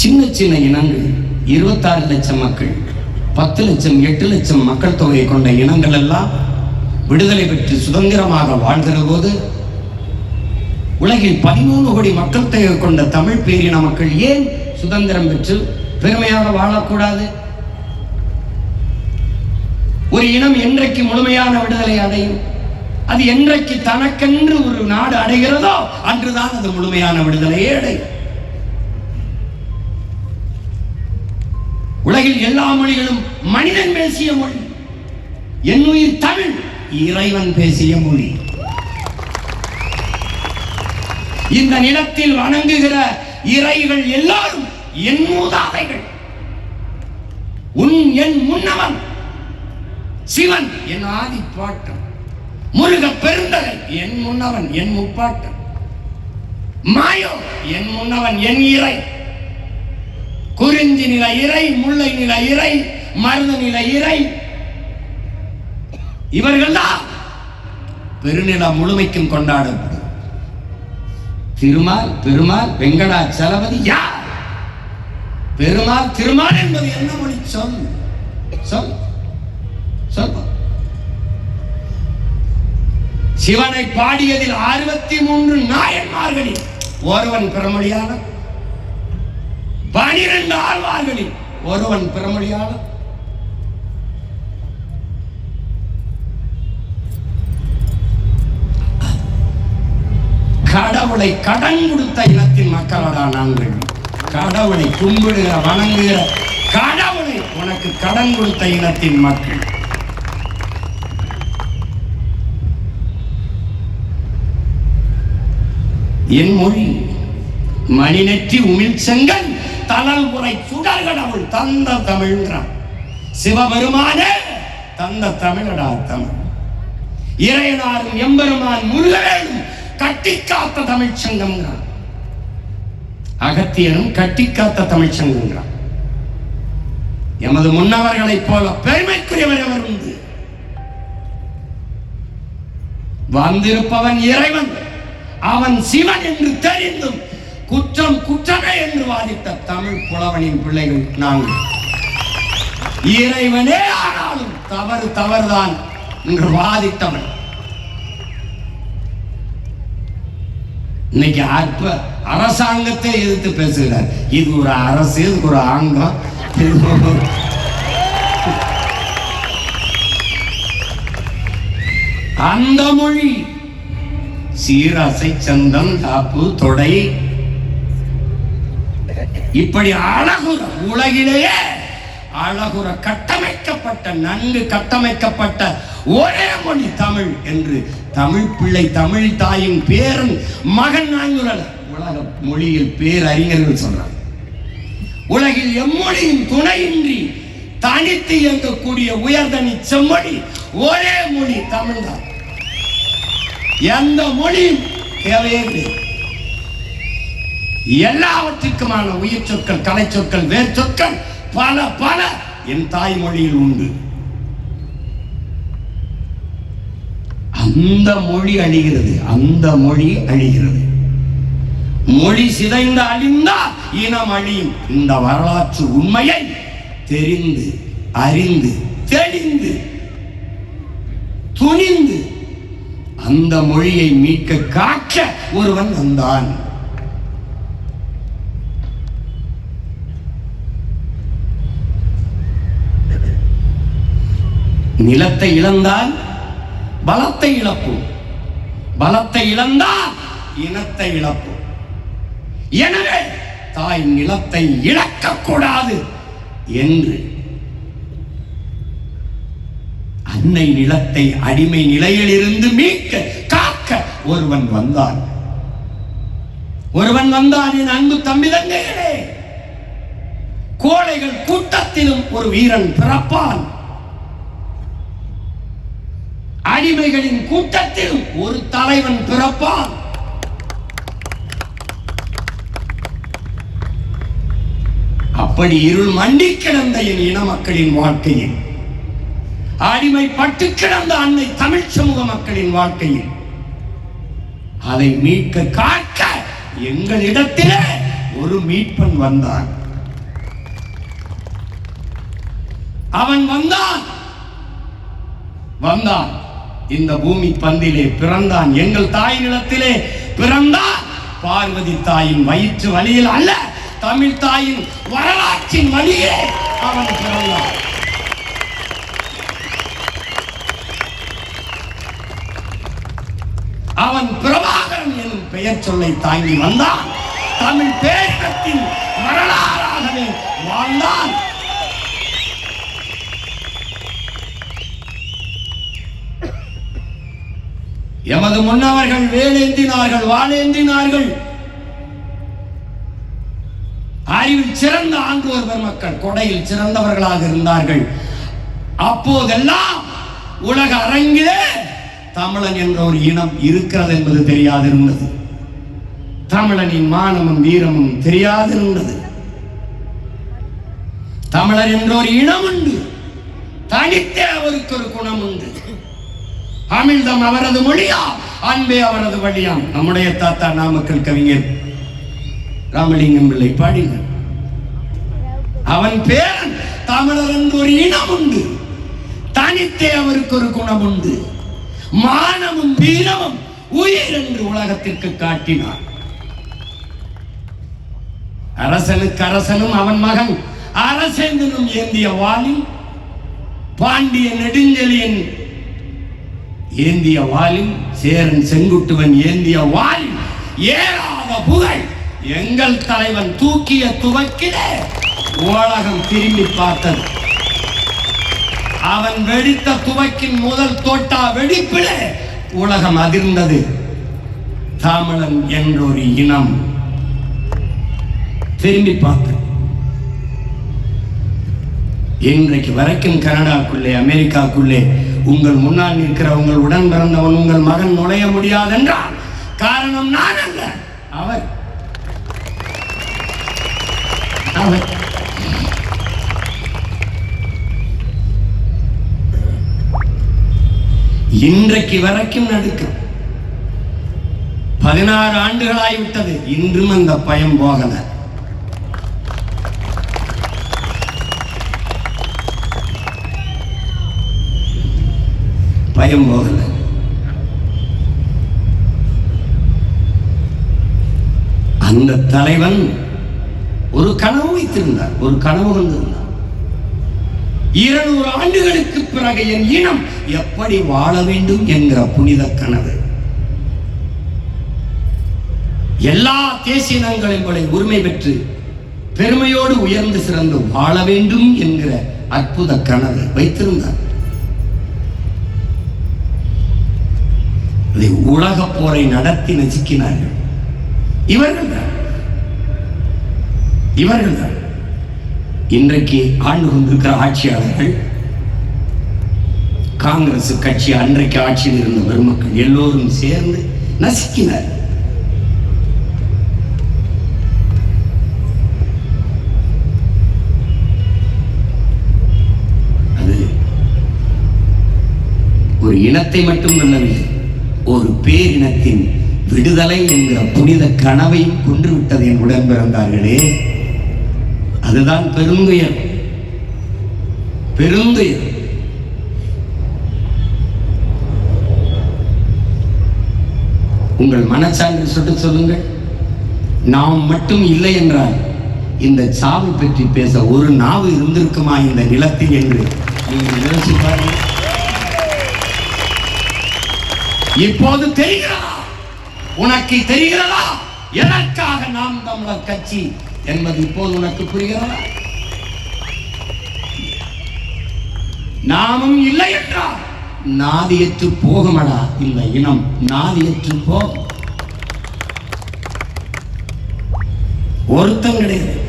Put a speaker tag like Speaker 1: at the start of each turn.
Speaker 1: சின்ன சின்ன இனங்கள் இருபத்தாறு லட்சம் மக்கள் பத்து லட்சம் எட்டு லட்சம் மக்கள் தொகையை கொண்ட இனங்கள் எல்லாம் விடுதலை பெற்று சுதந்திரமாக வாழ்கிற போது உலகில் பதிமூணு கோடி மக்கள் தொகை கொண்ட தமிழ் பேரின மக்கள் ஏன் சுதந்திரம் பெற்று பெருமையாக வாழக்கூடாது? ஒரு இனம் என்றைக்கு முழுமையான விடுதலை அடையும்? அது என்றைக்கு தனக்கென்று ஒரு நாடு அடைகிறதோ அன்றுதான் அது முழுமையான விடுதலையே அடையும். உலகில் எல்லா மொழிகளும் மனிதன் பேசிய மொழி. என் உயிர் தமிழ் இறைவன் பேசிய மொழி. இந்த நிலத்தில் வணங்குகிற இறைகள் எல்லாரும் என் மூதாதைகள். உன் என் முன்னவன் சிவன் என் ஆதி பாட்டம் முருக பெருந்தகை என் முன்னவன் என் முப்பாட்டம் மாயோ என் முன்னவன் என் இறை. குறிஞ்சி நில இறை முல்லை நில இறை மருந்து நில இறை. இவர்கள்தான் பெருநில முழுமைக்கும் கொண்டாடப்படும். திருமால் பெருமாள் வெங்கடாச்சலபதி யார்? பெருமாள் திருமால் என்பது என்ன மொழி? சொல். சொல். சொல். சிவனை பாடியதில் அறுபத்தி மூன்று நாயன்மார்களில் ஒருவன் பிரமொழியாளர் பனிரெண்டு ஆழ்வார்களில் ஒருவன் பிரமொழியாளர் கடவுளை கடன் கொடுத்த இனத்தின் மக்களடா நாங்கள். கடவுளை கும்பிடுகிற வணங்குகிற கடவுளை உனக்கு கடன் கொடுத்த இனத்தின் மக்கள். என் மொழி மணிநெற்றி உமிழ் செங்கல் தளல் முறை சுடர் கடவுள் தந்த தமிழ்ன்றான் சிவபெருமானே தந்த தமிழடா தமிழ். இறையனாரும் எம்பெருமான் முருகவேலும் கட்டி காத்த தமிழ் சங்கம்ங்கிறான் அகத்தியனும் கட்டி காத்த தமிழ் எமது முன்னவர்களைப் போல பெருமைக்குரியவர் அவர் உண்டு? வந்திருப்பவன் இறைவன் அவன் சிவன் என்று தெரிந்தும் குற்றம் குற்றமே என்று வாதித்த தமிழ் புலவனின் பிள்ளைகள் நாங்கள். இறைவனே ஆனாலும் தவறு தவறுதான் என்று வாதித்தவன் இன்னைக்கு அற்ப அரசாங்கத்தை எதிர்த்து பேசுகிறார். இது ஒரு அரசு இதுக்கு ஒரு ஆங்கம். அந்த மொழி. சீரசை சந்தம் காப்பு தொடை இப்படி அழகுற உலகிலேயே அழகுற கட்டமைக்கப்பட்ட நன்கு கட்டமைக்கப்பட்ட ஒரே மொழி தமிழ் என்று தமிழ் பிள்ளை தமிழ் தாயின் பேரன் மகன் நாங்குழல் உலக மொழியில் பேரறிஞர்கள் சொல்றாங்க. உலகில் எம்மொழியும் துணையின்றி தனித்து இயங்கக்கூடிய உயர்தனி செம்மொழி ஒரே மொழி தமிழ்தான். எந்த மொழியும் தேவையே கிடையாது. எல்லாவற்றுக்குமான உயிர் சொற்கள் கலை சொற்கள் வேர் சொற்கள் பல பல என் தாய்மொழியில் உண்டு. அந்த மொழி அழிகிறது அந்த மொழி அழிகிறது. மொழி சிதைந்து அழிந்தால் இனம் அழியும். இந்த வரலாற்று உண்மையை தெரிந்து அறிந்து தெளிந்து துணிந்து அந்த மொழியை மீட்க காக்க ஒருவன் வந்தான். நிலத்தை இழந்தால் பலத்தை இழப்போம். பலத்தை இழந்தால் இனத்தை இழப்போம். எனவே தாய் நிலத்தை இழக்கக்கூடாது என்று அன்னை நிலத்தை அடிமை நிலையில் இருந்து மீட்க காக்க ஒருவன் வந்தான். ஒருவன் வந்தான் என் அன்பு தம்பிதங்கைகளே கோழைகள் கூட்டத்திலும் ஒரு வீரன் பிறப்பான். அடிமைகளின் கூட்டத்தில் ஒரு தலைவன் பிறப்பான். அப்படி இருள் மண்டி கிடந்த என் இன மக்களின் வாழ்க்கையில் அடிமைப்பட்டு கிடந்த அன்னை தமிழ் சமூக மக்களின் வாழ்க்கையில் அதை மீட்க காக்க எங்களிடத்திலே ஒரு மீட்பன் வந்தான். அவன் வந்தான். வந்தான். இந்த பூமி பந்திலே பிறந்தான் எங்கள் தாய் நிலத்திலே பிறந்தான் பார்வதி தாயின் வயிற்று வழியில் அல்ல தமிழ் தாயின் வரலாற்றின் வழியே அவன் பிறந்தான். அவன் பிரபாகரன் எனும் பெயர் சொல்லை தாங்கி வந்தான். தமிழ் பேரத்தின் வரலாறாகவே வாழ்ந்தான். எமது முன்னவர்கள் வேலேந்தினார்கள் வாழேந்தினார்கள் அறிவில் சிறந்த ஆண்டோர் பெருமக்கள் கொடையில் சிறந்தவர்களாக இருந்தார்கள். அப்போதெல்லாம் உலக அரங்கிலே தமிழன் என்ற ஒரு இனம் இருக்கிறது என்பது தெரியாதிருந்தது. தமிழனின் மானமும் வீரமும் தெரியாதிருந்தது. தமிழர் என்ற ஒரு இனம் உண்டு. தனித்தே அவருக்கு ஒரு குணம் உண்டு. அமிழ்தம் அவரது மொழியா? அன்பே அவரது வழியாம் நம்முடைய தாத்தா நாமக்கல் கவிஞர் ராமலிங்கம் பிள்ளை பாடினார். அவன் பேரன் தமிழர் என்று ஒரு இனம் உண்டு. தனித்தே அவருக்கு ஒரு குணம் உண்டு. மானமும் வீரமும் உயிர் என்று உலகத்திற்கு காட்டினார். அரசனுக்கு அரசனும் அவன் மகன் அரசேந்தனும் ஏந்திய வாலி பாண்டிய நெடுஞ்செலியின் ஏந்திய வாலில் சேரன் செங்குட்டுவன் ஏந்திய வாலில் ஏறாத புகழ் எங்கள் தலைவன் தூக்கிய துவக்கிலே உலகம் திரும்பி பார்த்தது. அவன் வெடித்த துவக்கின் முதல் தோட்டா வெடிப்பிலே உலகம் அதிர்ந்தது. தமிழன் என்றொரு இனம் திரும்பி பார்த்தது. இன்றைக்கு வரைக்கும் கனடாக்குள்ளே அமெரிக்காக்குள்ளே உங்கள் முன்னால் நிற்கிற உங்கள் உடன் பிறந்தவன் உங்கள் மகன் நுழைய முடியாதென்றால் காரணம் நான் அல்ல அவர். அவர். இன்றைக்கு வரைக்கும் நடுக்கும். பதினாறு ஆண்டுகளாகிவிட்டது இன்றும் அந்த பயம் போகலை. பயம் போகல அந்த தலைவன் ஒரு கனவு வைத்திருந்தார் ஒரு கனவு கொண்டிருந்தார். இருநூறு ஆண்டுகளுக்கு பிறகு என் இனம் எப்படி வாழ வேண்டும் என்கிற புனித கனவு. எல்லா தேசிய இனங்களையும் உரிமை பெற்று பெருமையோடு உயர்ந்து சிறந்து வாழ வேண்டும் என்கிற அற்புத கனவு வைத்திருந்தார். இதை உலக போரை நடத்தி நசுக்கினார்கள். இவர்கள் தான் இவர்கள் தான் இன்றைக்கு ஆண்டு கொண்டிருக்கிற ஆட்சியாளர்கள் காங்கிரஸ் கட்சி அன்றைக்கு ஆட்சியில் இருந்த பெருமக்கள் எல்லோரும் சேர்ந்து நசுக்கினர். அது ஒரு இனத்தை மட்டும் நல்லவில்லை ஒரு பேரினத்தின் விடுதலை என்கிற புனித கனவையும் கொன்றுவிட்டது என் உடன் பிறந்தார்களே அதுதான் பெருந்துயர். பெருந்துயர். உங்கள் மனச்சான்று சுட்டு சொல்லுங்கள். நாம் மட்டும் இல்லை என்றால் இந்த சாவு பற்றி பேச ஒரு நாவு இருந்திருக்குமா இந்த நிலத்தில் என்று நீங்கள் யோசிப்பார்கள். இப்போது தெரிகிறதா? உனக்கு தெரிகிறதா? எதற்காக நாம் தமிழர் கட்சி என்பது இப்போது உனக்கு புரிகிறதா? நாமும் இல்லை என்றால் நாதியற்று போகுமடா? இந்த இனம் நாதியற்று போகும். ஒருத்தம் கிடையாது.